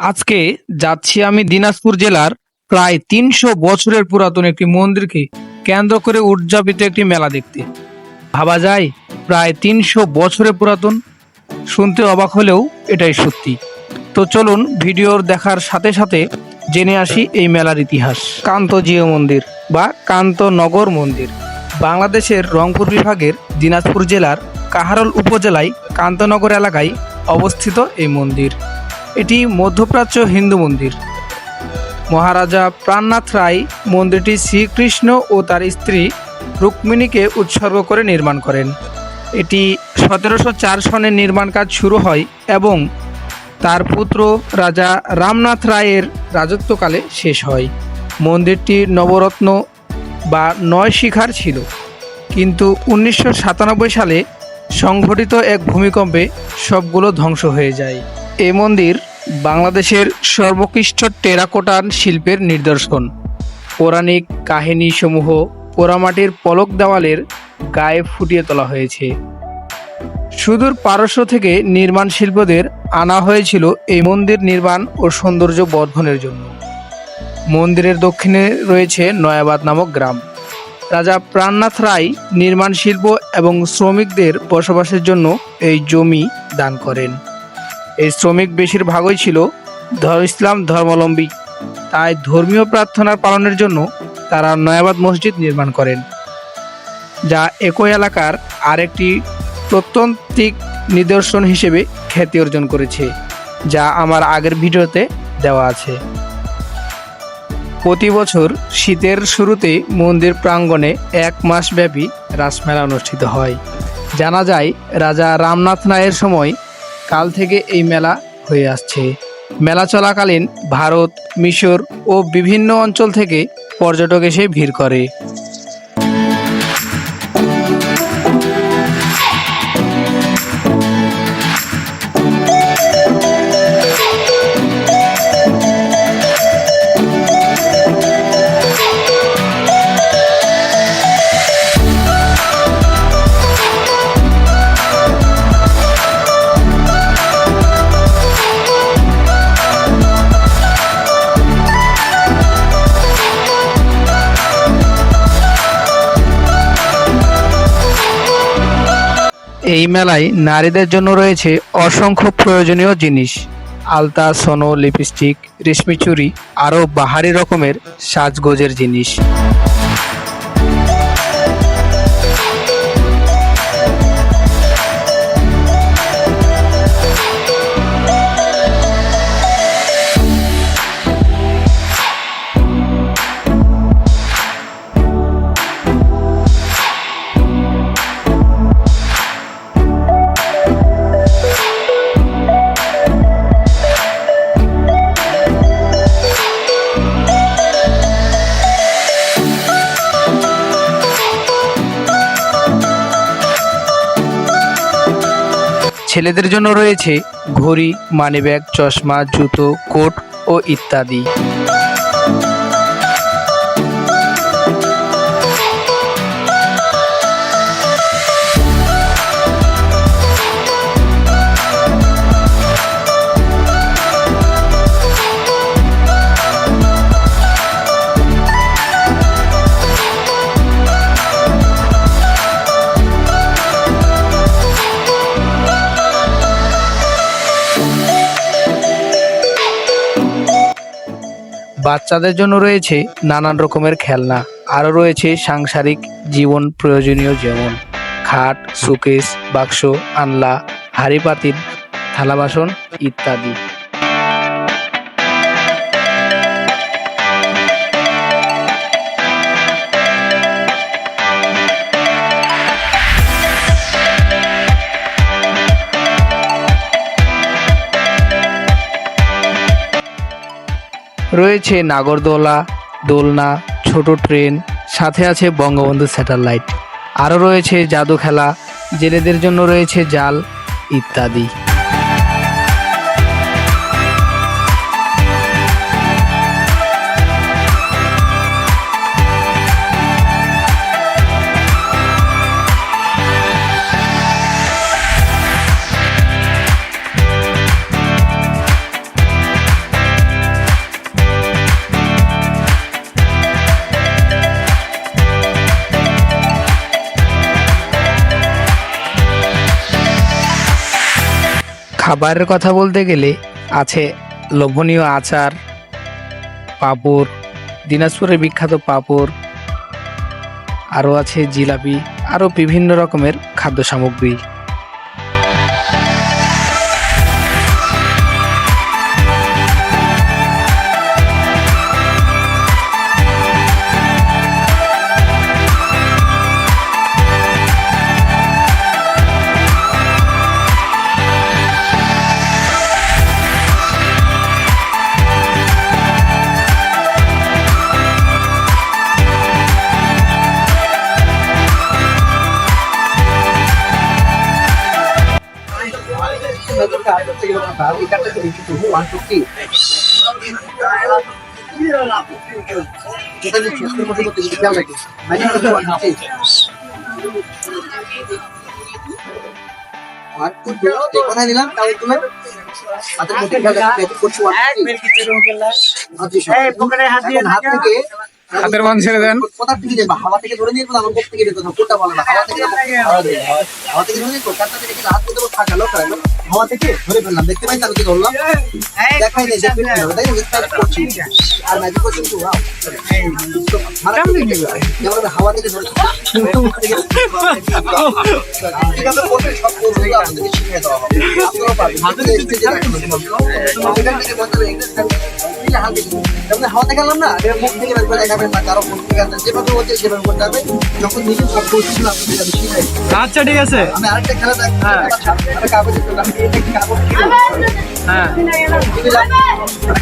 আজকে যাচ্ছি আমি দিনাজপুর জেলার প্রায় তিনশো বছরের পুরাতন একটি মন্দিরকে কেন্দ্র করে উদযাপিত একটি মেলা দেখতে। ভাবা যায় প্রায় তিনশো বছরের পুরাতন। শুনতে অবাক হলেও এটাই সত্যি। তো চলুন ভিডিওর দেখার সাথে সাথে জেনে আসি এই মেলার ইতিহাস। কান্তজিও মন্দির বা কান্তনগর মন্দির। বাংলাদেশের রংপুর বিভাগের দিনাজপুর জেলার কাহারল উপজেলায় কান্তনগর এলাকায় অবস্থিত এই মন্দির। এটি মধ্যপ্রাচ্য হিন্দু মন্দির। মহারাজা প্রাণনাথ রায় মন্দিরটি শ্রীকৃষ্ণ ও তার স্ত্রী রুক্মিণীকে উৎসর্গ করে নির্মাণ করেন। এটি সতেরোশো চার সনে নির্মাণ কাজ শুরু হয় এবং তার পুত্র রাজা রামনাথ রায়ের রাজত্বকালে শেষ হয়। মন্দিরটি নবরত্ন বা নয় শিখার ছিল। কিন্তু উনিশশো সাতানব্বই সালে সংঘটিত এক ভূমিকম্পে সবগুলো ধ্বংস হয়ে যায়। এ মন্দির বাংলাদেশের সর্বোৎকৃষ্ট টেরাকোটান শিল্পের নিদর্শন। পৌরাণিক কাহিনীসমূহ পোড়ামাটির পলক দেওয়ালের গায়ে ফুটিয়ে তোলা হয়েছে। সুদূর পারস্য থেকে নির্মাণ শিল্পদের আনা হয়েছিল এই মন্দির নির্মাণ ও সৌন্দর্য বর্ধনের জন্য। মন্দিরের দক্ষিণে রয়েছে নয়াবাদ নামক গ্রাম। রাজা প্রাণনাথ রায় নির্মাণ শিল্প এবং শ্রমিকদের বসবাসের জন্য এই জমি দান করেন। এই শ্রমিক বেশিরভাগই ছিল ইসলাম ধর্মাবলম্বী। তাই ধর্মীয় প্রার্থনার পালনের জন্য তারা নয়াবাদ মসজিদ নির্মাণ করেন, যা একই এলাকার আরেকটি প্রত্যন্তিক নিদর্শন হিসেবে খ্যাতি অর্জন করেছে, যা আমার আগের ভিডিওতে দেওয়া আছে। প্রতি বছর শীতের শুরুতে মন্দির প্রাঙ্গণে এক মাসব্যাপী রাসমেলা অনুষ্ঠিত হয়। জানা যায়, রাজা রামনাথ রায়ের সময় কাল থেকে এই মেলা হয়ে আসছে। মেলা চলাকালীন ভারত, মিশর ও বিভিন্ন অঞ্চল থেকে পর্যটক এসে ভিড় করে। এই মেলায় নারীদের জন্য রয়েছে অসংখ্য প্রয়োজনীয় জিনিস। আলতা, সোনো, লিপস্টিক, রেশমি চুরি আরও বাহারি রকমের সাজগোজের জিনিস। ছেলেদের জন্য রয়েছে ঘড়ি মানিব্যাগ চশমা জুতো কোট ও ইত্যাদি। বাচ্চাদের জন্য রয়েছে নানান রকমের খেলনা। আরও রয়েছে সাংসারিক জীবন প্রয়োজনীয় যেমন খাট সুকেশ বাক্স, আনলা, হাড়ি পাতিল, থালা বাসন ইত্যাদি। রয়েছে নাগরদোলা, দোলনা, ছোট ট্রেন, সাথে আছে বঙ্গবন্ধু স্যাটেলাইট। আরও রয়েছে জাদু খেলা, জেলেদের জন্য রয়েছে জাল ইত্যাদি। খাবারের কথা বলতে গেলে আছে লোভনীয় আচার, পাঁপড়, দিনাজপুরের বিখ্যাত পাপড়, আরও আছে জিলাপি, আরও বিভিন্ন রকমের খাদ্য সামগ্রী। কোথায় দিলাম তাও তুমি হাতের মধ্যে খেলা করছি হাত থেকে হাতের ছেড়ে দেন থেকে হাওয়া থেকে ধরে নিয়ে আমার থেকে বলো না হাওয়া থেকে হাওয়া থেকে ধরে নিয়ে থেকে হাত করতে থাকা লোক হাওয়া থেকে ধরে ফেললাম দেখতে পাই কি ধরলাম। দেখাই নেই দেখতে তাই না করছি আর ম্যাজিক করছি কিন্তু ওয়াও মানে যেমন হাওয়া থেকে ধরে হাওয়া গেলাম না এটা মুখ থেকে বের করে দেখাবেন না কারও মুখ থেকে যেভাবে বলছে সেভাবে করতে হবে। যখন নিজে সব আচ্ছা ঠিক আছে। আমি আরেকটা খেলা দেখ কাগজে করলাম একটা কাগজ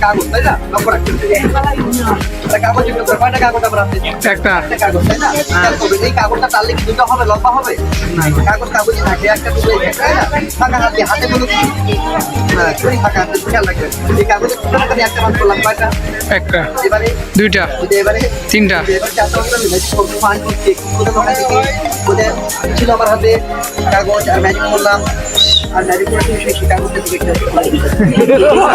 কাগজ তাই না কাগজ একটু কয়টা কাগজ আমরা একটা কাগজ তাই না এই কাগজটা টানলে কি দুটো হবে লম্বা হবে কাগজ কাগজই একটা দুটো ফাঁকা হাতে হাতে কোনো চুরি ফাঁকা হাতে খেয়াল খালি একটা করলাম কয়টা একটা এবারে দুইটা এবারে তিনটা। এবার চারটা থেকে ওদের ছিল আমার হাতে কাগজ আর ম্যাজিক করলাম আর ম্যাজিক করে তুমি সেই কাগজটা দিকে আনকমন